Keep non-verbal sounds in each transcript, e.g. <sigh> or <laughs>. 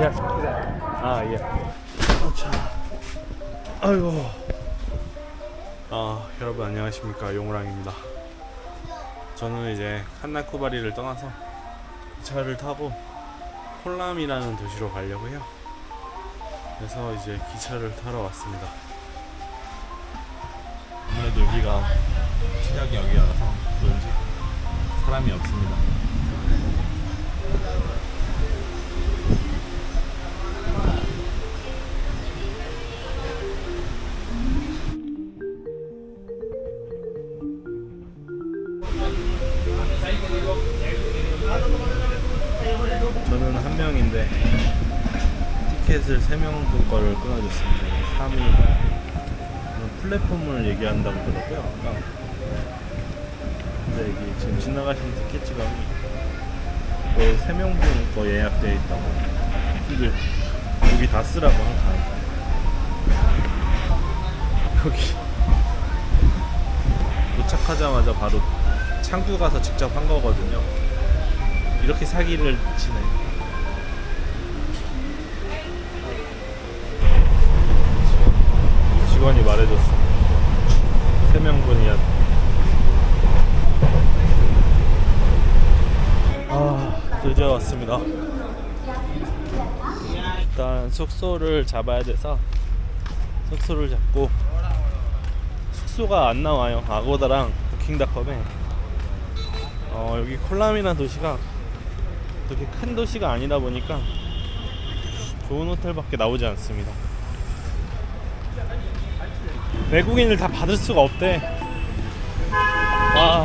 예. 아, 예. 자. 아이고. 아, 여러분 안녕하십니까. 용우랑입니다. 저는 이제 칸나쿠바리를 떠나서 기차를 타고 콜람이라는 도시로 가려고 해요. 그래서 이제 기차를 타러 왔습니다. 아무래도 여기가 시작역이라서 그런지 사람이 없습니다. 저는 한 명인데 티켓을 세 명분 거를 끊어줬습니다. 3위 플랫폼을 얘기한다고 그러고요. 아까. 근데 여기 지금 지나가시는 티켓 지갑이 세 명분 거 예약돼 있다고. 근데 여기 다 쓰라고 한 칸. 여기 도착하자마자 바로 창구 가서 직접 한 거거든요. 이렇게 사기를 치네. 직원이 말해줬어. 세 명분이야. 아, 드디어 왔습니다. 일단 숙소를 잡아야 돼서 숙소를 잡고 숙소가 안 나와요. 아고다랑 부킹닷컴에. 어, 여기 콜람이라는 도시가 그렇게 큰 도시가 아니다 보니까 좋은 호텔밖에 나오지 않습니다. 외국인을 다 받을 수가 없대. 와,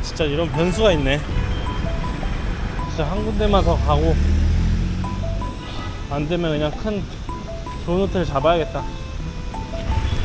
진짜 이런 변수가 있네. 진짜 한 군데만 더 가고 안 되면 그냥 큰 좋은 호텔 잡아야겠다.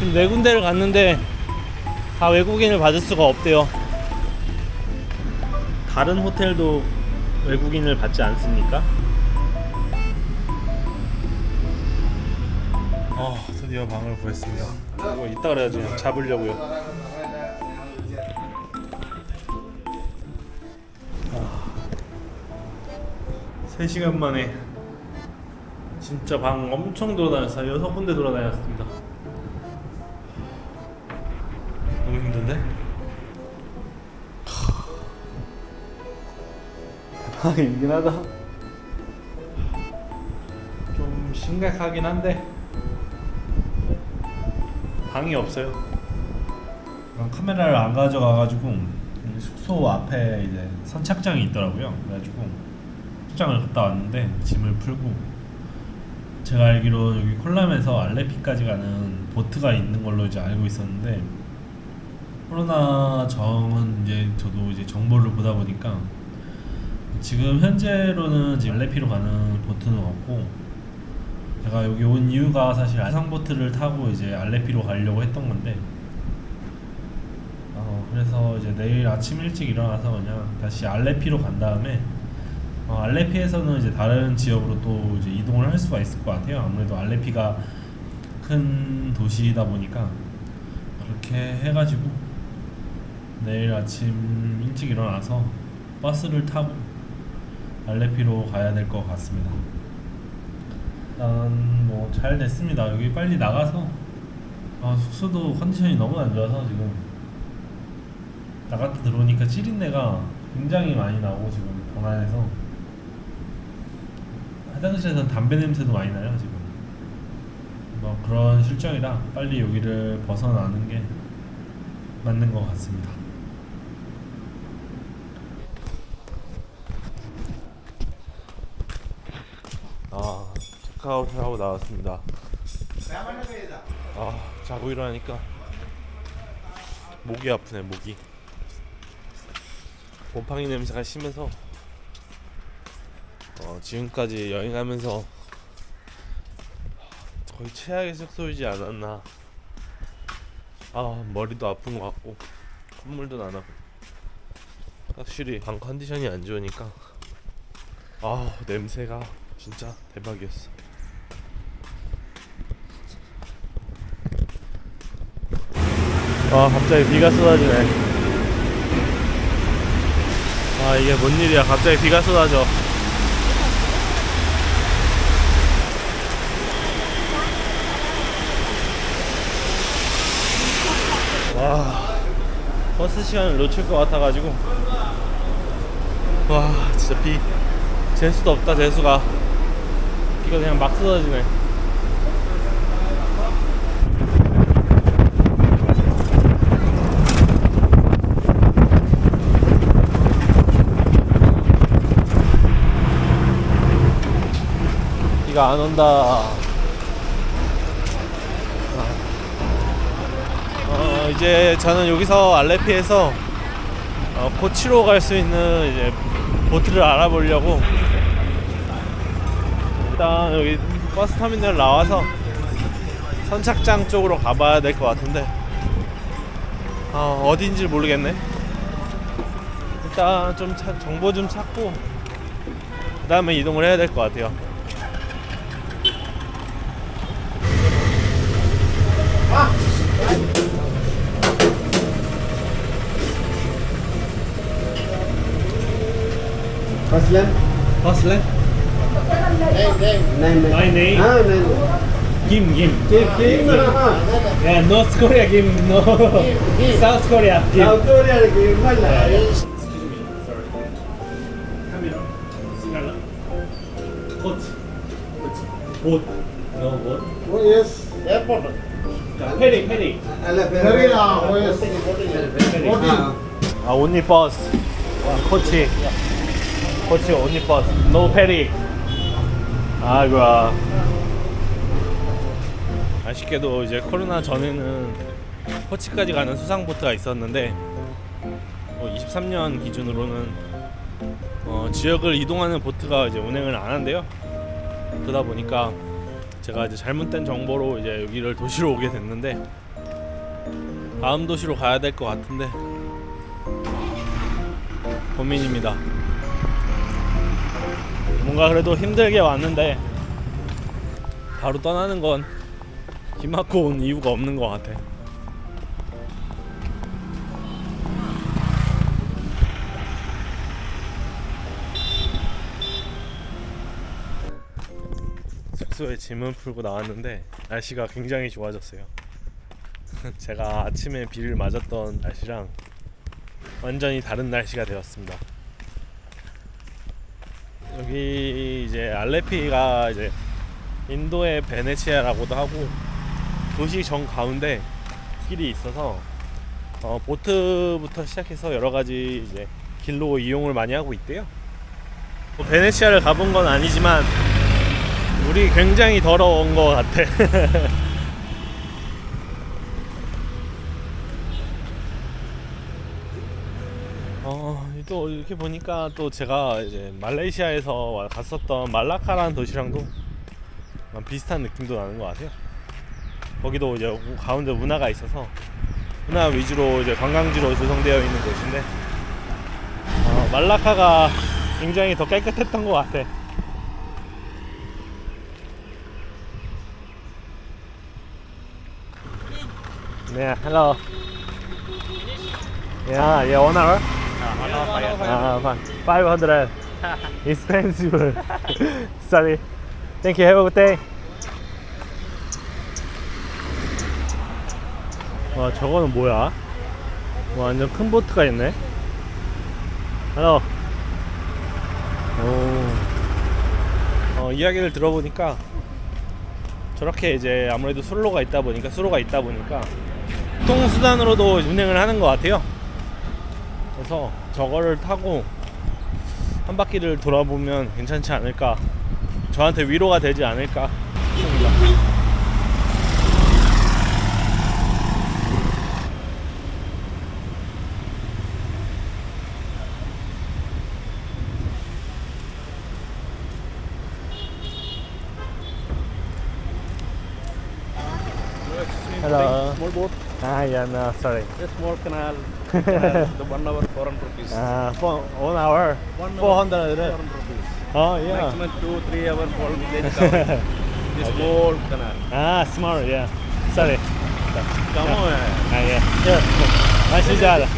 지금 네 군데를 갔는데 다 외국인을 받을 수가 없대요. 다른 호텔도 외국인을 받지 않습니까? 드디어 방을 구했습니다. 이거 이따 그래야지 잡으려고요. 아, 3시간 만에 진짜 방 엄청 돌아다녔어요. 여섯 군데 돌아다녔습니다. 너무 힘든데? 대박이긴 하다. 좀 심각하긴 한데 방이 없어요. 카메라를 안 가져가가지고 숙소 앞에 이제 선착장이 있더라고요. 그래가지고 출장을 갔다 왔는데 짐을 풀고 제가 알기로 여기 콜람에서 알레피까지 가는 보트가 있는 걸로 이제 알고 있었는데 코로나 전은 이제 저도 이제 정보를 보다 보니까 지금 현재로는 지금 알레피로 가는 보트는 없고 제가 여기 온 이유가 사실 아상보트를 타고 이제 알레피로 가려고 했던 건데 어 그래서 이제 내일 아침 일찍 일어나서 그냥 다시 알레피로 간 다음에 어 알레피에서는 이제 다른 지역으로 또 이제 이동을 할 수가 있을 것 같아요 아무래도 알레피가 큰 도시다 보니까 그렇게 해가지고 내일 아침 일찍 일어나서 버스를 타고 알레피로 가야 될 것 같습니다. 일단 뭐 잘 됐습니다. 여기 빨리 나가서 아, 숙소도 컨디션이 너무 안 좋아서 지금 나갔다 들어오니까 찌린내가 굉장히 많이 나고 지금 방 안에서 화장실에서는 담배 냄새도 많이 나요 지금. 뭐 그런 실정이라 빨리 여기를 벗어나는 게 맞는 것 같습니다. 아 체크아웃을 하고 나왔습니다. 아 자고 일어나니까 목이 아프네 목이. 곰팡이 냄새가 심해서 어, 지금까지 여행하면서 거의 최악의 숙소이지 않았나. 아 머리도 아픈 것 같고 콧물도 나나고 확실히 방 컨디션이 안 좋으니까 아 냄새가 진짜 대박이었어. 아 갑자기 비가 쏟아지네. 아 이게 뭔 일이야. 갑자기 비가 쏟아져. 와 버스 시간을 놓칠 것 같아가지고. 와 진짜 비 재수도 없다 재수가. 비가 그냥 막 쏟아지네. 비가 안 온다 어, 이제 저는 여기서 알레피에서 어, 코치로 갈 수 있는 이제 보트를 알아보려고 일단 여기 버스 터미널 나와서 선착장 쪽으로 가봐야 될 것 같은데 어, 어딘지 모르겠네. 일단 좀 차- 정보 좀 찾고 그 다음에 이동을 해야 될 것 같아요. Aslan? 버스래? Nine, nine. My name Ah, nine. 김 김. Kim, Kim. ah. Yeah, North Korea 김, no South Korea 김. South Korea, Kim. Wala. 카메라 시갈라 코치 봇 no 봇 Oh, yes. Airport. 페리 페리 Ala, Ferry. Oh, yes. Ah. 아 온리 버스 아, 코치 코 노 페리 아이고야 아쉽게도 이제 코로나 전에는 코치까지 가는 수상 보트가 있었는데 23년 기준으로는 어, 지역을 이동하는 보트가 이제 운행을 안 한대요. 그러다 보니까 제가 이제 잘못된 정보로 이제 여기를 도시로 오게 됐는데 다음 도시로 가야 될 것 같은데 고민입니다. 뭔가 그래도 힘들게 왔는데 바로 떠나는 건 기막고 온 이유가 없는 것 같아. 숙소에 짐을 풀고 나왔는데 날씨가 굉장히 좋아졌어요. <laughs> 제가 아침에 비를 맞았던 날씨랑 완전히 다른 날씨가 되었습니다. 여기 이제 알레피가 이제 인도의 베네치아라고도 하고 도시 정 가운데 길이 있어서 어, 보트부터 시작해서 여러 가지 이제 길로 이용을 많이 하고 있대요. 뭐 베네치아를 가본 건 아니지만 물이 굉장히 더러운 것 같아. <laughs> 어, 또 이렇게 보니까 또 제가 이제 말레이시아에서 와- 갔었던 말라카라는 도시랑도 비슷한 느낌도 나는 것 같아요. 거기도 이제 우- 가운데 운하가 있어서 운하 위주로 이제 관광지로 조성되어 있는 곳인데 어, 말라카가 굉장히 더 깨끗했던 것 같아. 네, hello. Yeah. Ah, fine. 500. Expensive. Sorry. Thank you. Have a good day. 와, 저거는 뭐야? 와, 완전 큰 보트가 있네. hello. 오. 어, 이야기를 들어보니까 저렇게 이제 아무래도 술로가 있다 보니까 수로가 있다 보니까 교통수단으로도 운행을 하는 것 같아요. 그래서 저거를 타고 한 바퀴를 돌아보면 괜찮지 않을까. 저한테 위로가 되지 않을까 싶습니다. Hello. Small boat, Ah, yeah, no, sorry. a small canal. The one hour, 400 rupees. Ah, for one hour, One hour, 400. 400 rupees. Oh, yeah. Maximum two, three hour for village covered. This small canal. ah, smart, yeah. Sorry. Come on. Ah, yeah. Yeah. Nice. Oh, yeah, a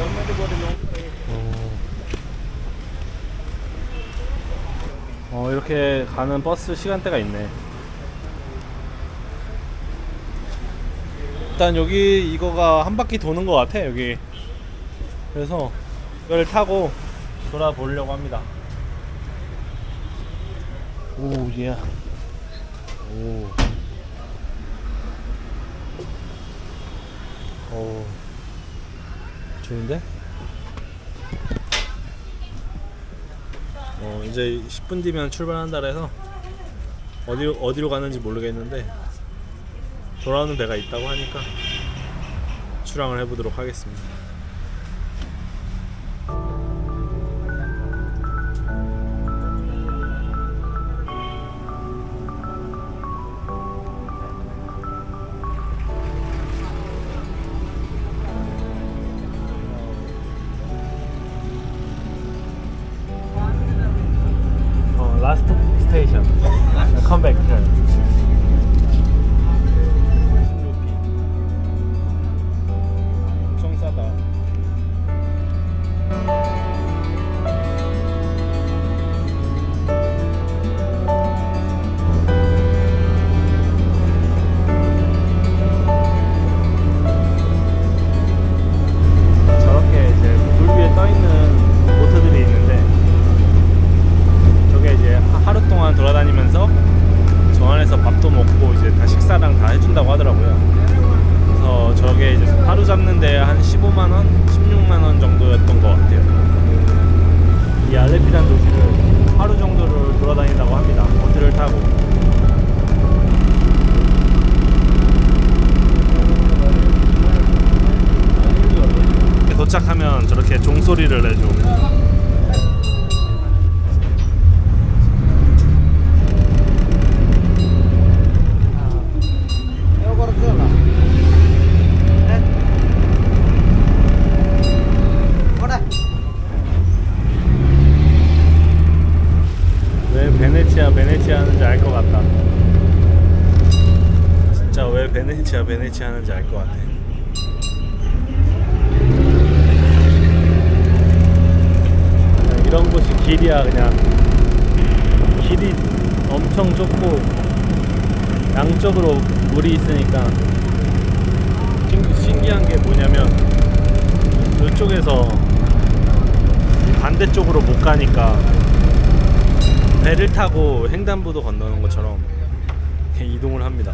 long way. 어, 이렇게 가는 버스 시간대가 있네. 일단 여기 이거가 한 바퀴 도는 것 같아 여기 그래서 이걸 타고 돌아보려고 합니다 오 예. 오. 오. 좋은데? 어 이제 10분 뒤면 출발한다 그래서 어디로 어디로 가는지 모르겠는데 돌아오는 배가 있다고 하니까 출항을 해보도록 하겠습니다. 소리를 내줘. 왜 베네치아 베네치아 하는지 알 것 같다. 진짜 왜 베네치아 베네치아 하는지 알 것 같아. 그냥 이런 곳이 길이야 그냥 길이 엄청 좁고 양쪽으로 물이 있으니까 신, 신기한 게 뭐냐면 이쪽에서 반대쪽으로 못 가니까 배를 타고 횡단보도 건너는 것처럼 이동을 합니다.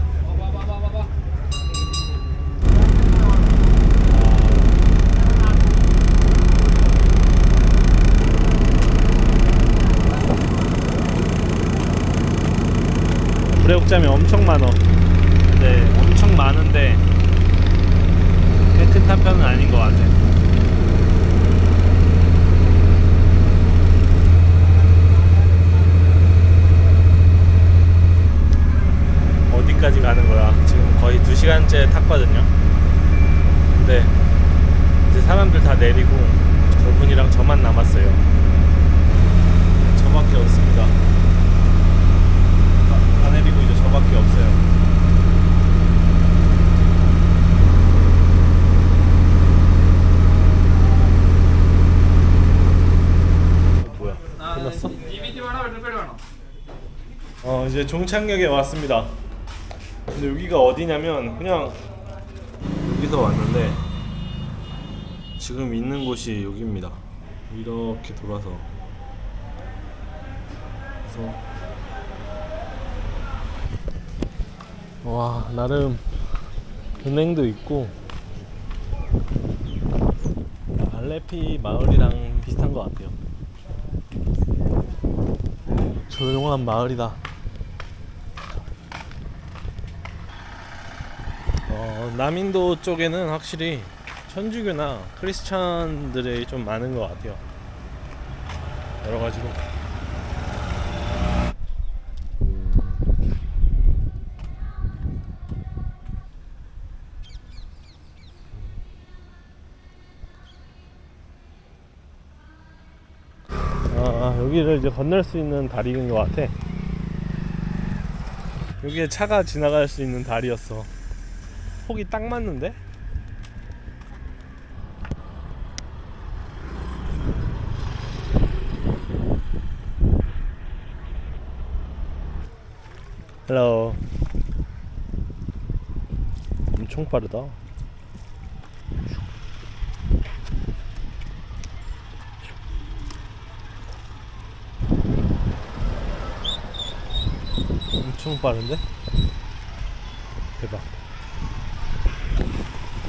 불의옥잠이 엄청 많어. 네, 엄청 많은데 깨끗한 편은 아닌 것 같아. 어디까지 가는 거야? 지금 거의 2시간째 탔거든요. 근데 이제 사람들 다 내리고 저분이랑 저만 남았어요. 저밖에 없습니다. 저밖에 없어요. 어, 뭐야? 끝났어? 어 이제 종착역에 왔습니다. 근데 여기가 어디냐면 그냥 여기서 왔는데 지금 있는 곳이 여기입니다. 이렇게 돌아서 그래서 와 나름 은행도 있고 알레피 마을이랑 비슷한 것 같아요. 조용한 마을이다. 어, 남인도 쪽에는 확실히 천주교나 크리스찬들이 좀 많은 것 같아요. 여러 가지로. 아, 여기를 이제 건널 수 있는 다리인 것 같아. 여기에 차가 지나갈 수 있는 다리였어. 폭이 딱 맞는데? 헬로. 엄청 빠르다. 엄청 빠른데? 대박.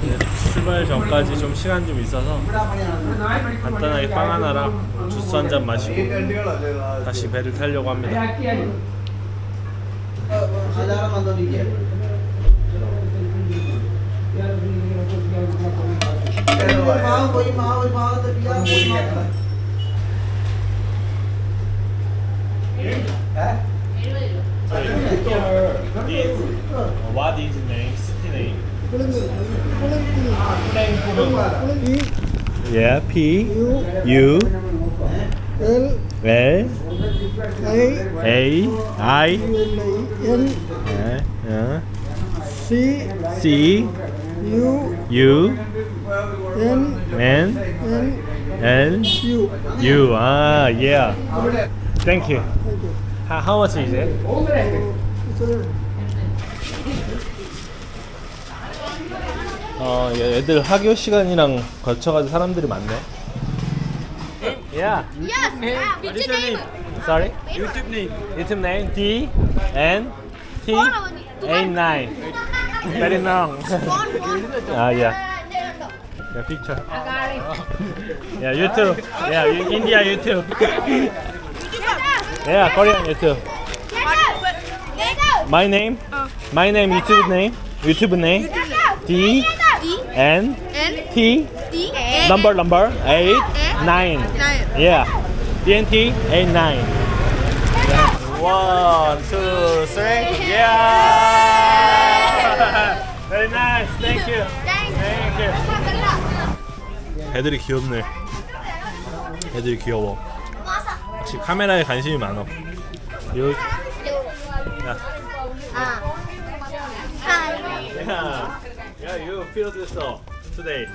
네, 출발 전까지 좀 시간 좀 있어서 간단하게 빵 하나랑 주스 한 잔 마시고 다시 배를 타려고 합니다. What is name? City name? Yeah, P U L L I A I N 네, 어, C C U U N N N L U. U. Ah, yeah. Thank you. How, how much is it? 어, 얘- 얘들 학교 시간이랑 거쳐가지고 사람들이 많네. Yeah. Yes. Ah, your name? Sorry. YouTube name. YouTube name D N T A nine. Very long. ah, yeah. Yeah, picture. Yeah, YouTube. Yeah, you- India YouTube. Yeah, Korean YouTube. My name? My name YouTube name. YouTube name. D N T number number eight nine. Yeah. DNT eight nine. One, two, three. Yeah. Very nice. Thank you. Thank you. 애들이 귀엽네. 애들이 귀여워. 역시 카메라에 관심이 많어. 요, 야, yeah, Yeah, you feel this all today.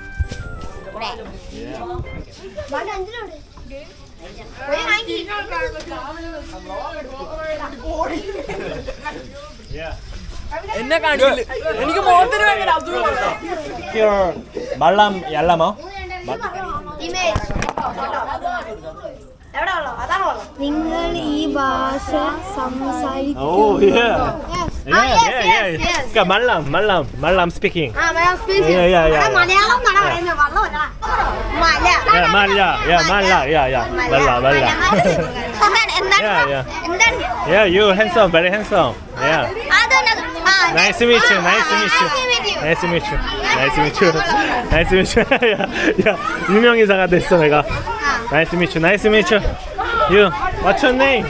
എന്നെ കാണിക്കില്ല? എനിക്ക് മോത്തിന് ഭയങ്കര അസുഖം വെള്ളം വെള്ളമോ? നിങ്ങൾ ഈ ഭാഷ സംസാരിക്കും Ah, yes, yes, yes. 그러니까 말람, 말람, 말람 스피킹. Ah, Malayalam speaking. Yeah, yeah, yeah, Ah, yeah. Malayalam na lang, Yeah. ano, Malo na lang. Mala. 야, 말라, 야, 말라, 야, 야, 말라, 말라. Sohan, and then, Yeah, yeah. and then, Yeah, you handsome, very handsome. Yeah. other na, ah, Nice to meet you. Nice to meet you. Nice to meet you. Nice to meet you. Nice to meet you. 야, 야, 유명 인사가 됐어 내가. Nice to meet you. Nice to meet you. You. What's your name?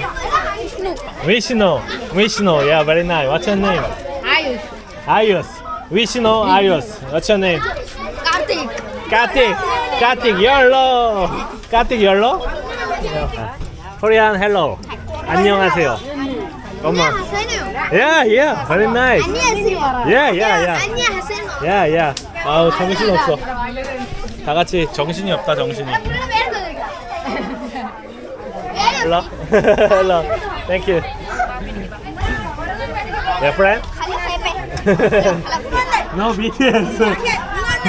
Vishnu. Vishnu. Yeah, very nice. What's your name? Ayush. Ayush. Vishnu Ayush. What's your name? Kartik. Kartik. Kartik YOLO. Kartik YOLO? Yeah. Korean hello. 안녕하세요. 엄마. Yeah, yeah. Very nice. 안녕하세요. Yeah, yeah, yeah. 안녕하세요. Yeah, yeah. 아우, 정신없어. 다 같이 정신이 없다, 정신이. 일로. 일로. Hello. Hello. Thank you. Your friend? no BTS.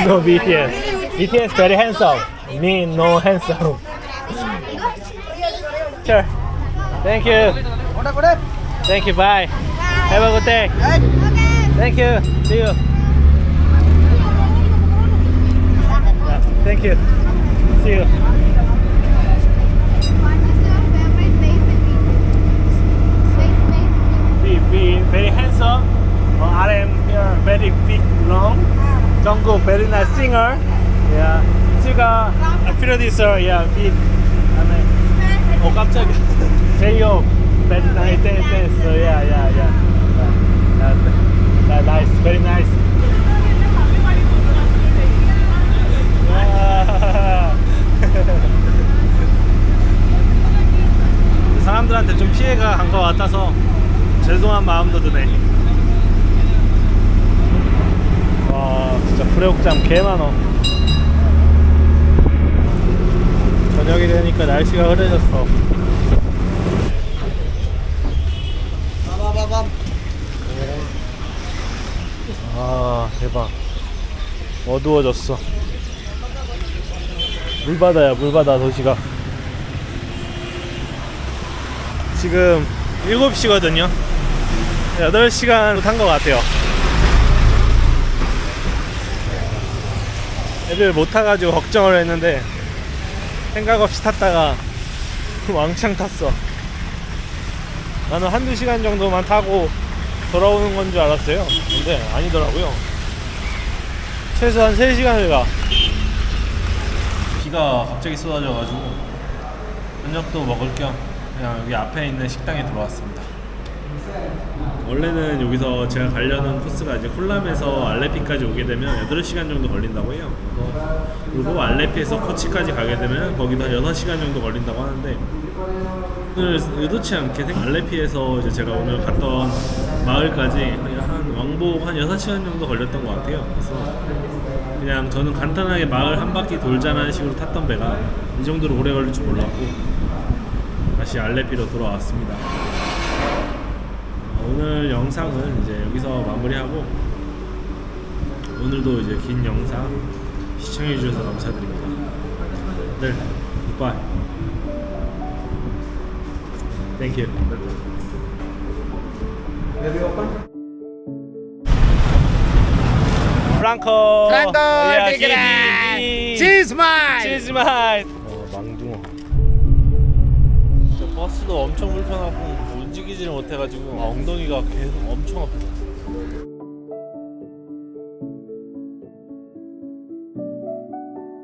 no BTS. BTS very handsome. Me no handsome. Sure. Thank you. Thank you. Bye. Have a good day. Thank you. See you. Yeah, Thank you. See you. Very handsome. Uh, RM here very big, long. Jungkook very nice singer. Yeah. Suga a producer. Yeah, big. 다음에 어 깜짝이야. 제이홉 very nice dance. dance. Yeah, yeah, yeah. Yeah, yeah, yeah, nice, very nice. 사람들한테 좀 피해가 간 것 같아서 죄송한 마음도 드네. 와, 진짜 불의옥장 개 많어. 저녁이 되니까 날씨가 흐려졌어. 아, 대박. 어두워졌어. 물바다야 물바다 도시가. 지금 7시거든요. 8시간 탄 것 같아요. 애들 못 타가지고 걱정을 했는데 생각 없이 탔다가 <laughs> 왕창 탔어. 나는 한두 시간 정도만 타고 돌아오는 건 줄 알았어요. 근데 아니더라고요. 최소한 3시간을 가. 비가 갑자기 쏟아져가지고 저녁도 먹을 겸 그냥 여기 앞에 있는 식당에 들어왔습니다. 원래는 여기서 제가 가려는 코스가 이제 홀람에서 알레피까지 오게 되면 8시간 정도 걸린다고 해요. 그리고 알레피에서 코치까지 가게 되면 거기도 한 6시간 정도 걸린다고 하는데 오늘 의도치 않게 생- 알레피에서 이제 제가 오늘 갔던 마을까지 한 왕복 한 6시간 정도 걸렸던 것 같아요. 그래서 그냥 저는 간단하게 마을 한 바퀴 돌자는 식으로 탔던 배가 이 정도로 오래 걸릴 줄 몰랐고 다시 알레피로 돌아왔습니다. 오늘 영상은 이제 여기서 마무리하고 오늘도 이제 긴 영상 시청해 주셔서 감사드립니다. 네, 바이. Thank you. 프랑코. 기. Cheese mine. 치즈 마이. 어, 망둥어. 저 버스도 엄청 불편하고 움직이지를 못해가지고 엉덩이가 계속 엄청 아프다.